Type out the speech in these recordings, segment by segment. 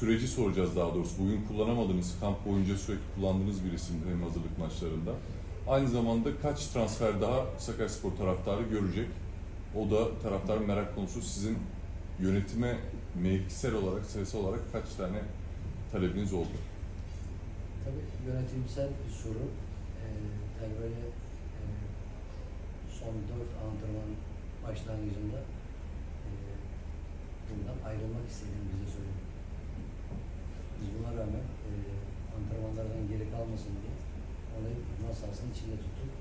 süreci soracağız daha doğrusu. Bugün kullanamadığınız, kamp boyunca sürekli kullandığınız bir isimdi hem hazırlık maçlarında. Aynı zamanda kaç transfer daha Sakaryaspor taraftarı görecek? O da taraftarın merak konusu. Sizin yönetime mevkisel olarak, sayısal olarak kaç tane talebiniz oldu? Tabii yönetimsel bir soru. Ee, e, son dört antrenman başlangıcında e, bundan ayrılmak istediğimi geri kalmasın diye onu masasının içinde tuttuk.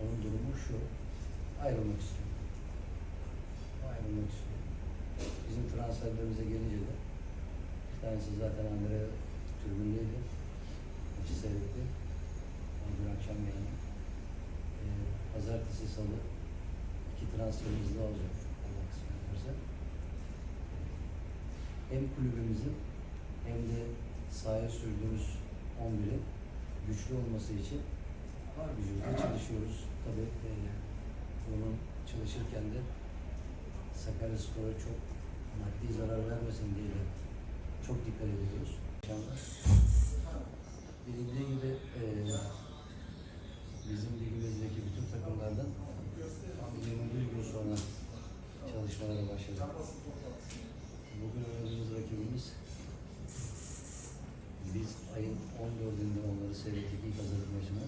Onun durumu şu, ayrılmak istiyor. Ayrılmak istiyor. Bizim transferlerimize gelince de bir tanesi zaten Andre tribündeydi. Maçı seyretti. Dün akşam yani. Ee, pazartesi, salı iki transferimiz daha olacak. Allah kısmet ederse. Hem kulübümüzün hem de sahaya sürdüğümüz 11'in güçlü olması için var gücümüzle çalışıyoruz. Tabii e, bunun çalışırken de Sakaryaspor'a çok maddi zarar vermesin diye de çok dikkat ediyoruz. İnşallah. Bilindiği gibi eee bizim ligimizdeki bütün takımlardan 21 gün sonra çalışmalara başladık. Bugün oynadığımız rakibimiz biz ayın 14'ünde onları seyrettik ilk hazırlık maçını.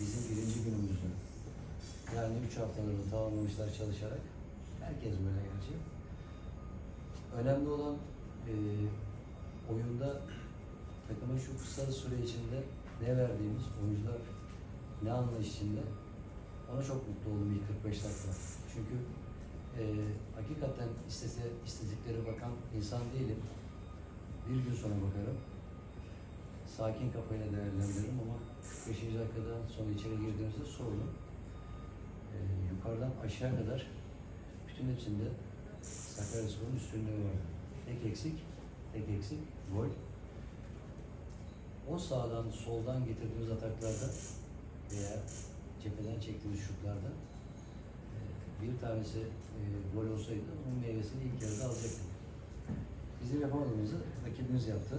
Bizim birinci günümüzdü. Yani 3 haftalarını tamamlamışlar çalışarak. Herkes böyle gerçi. Önemli olan eee oyunda takımın şu kısa süre içinde ne verdiğimiz, oyuncular ne anlayış içinde ona çok mutlu oldum ilk 45 dakika. Çünkü eee hakikaten istese, istedikleri bakan insan değilim. Bir gün sonra bakarım. Sakin kafayla değerlendiririm ama 45. dakikada sonra içeri girdiğimizde sordum. Eee yukarıdan aşağı kadar bütün hepsinde Sakaryaspor'un üstünlüğü vardı. Tek eksik, tek eksik gol. O sağdan soldan getirdiğimiz ataklarda veya cepheden çektiğimiz şutlarda e, bir tanesi e, gol olsaydı onun meyvesini ilk yarıda alacaktık. Bizim yapamadığımızı rakibimiz yaptı.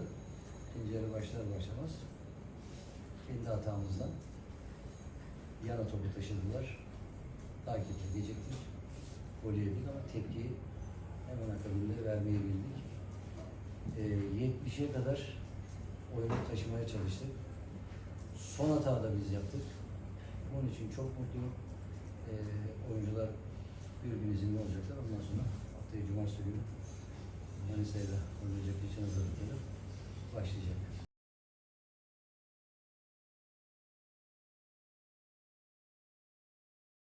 İkinci başlar başlamaz kendi hatamızdan yana topu taşıdılar. Takip edecektik. Gol yedik ama tepkiyi hemen akabinde vermeyi bildik. Ee, 70'e kadar oyunu taşımaya çalıştık. Son hata da biz yaptık. Onun için çok mutluyum. Ee, oyuncular bir gün izinli olacaklar. Ondan sonra haftaya cumartesi günü Manisa'yla oynayacak için hazırlıkları başlayacak.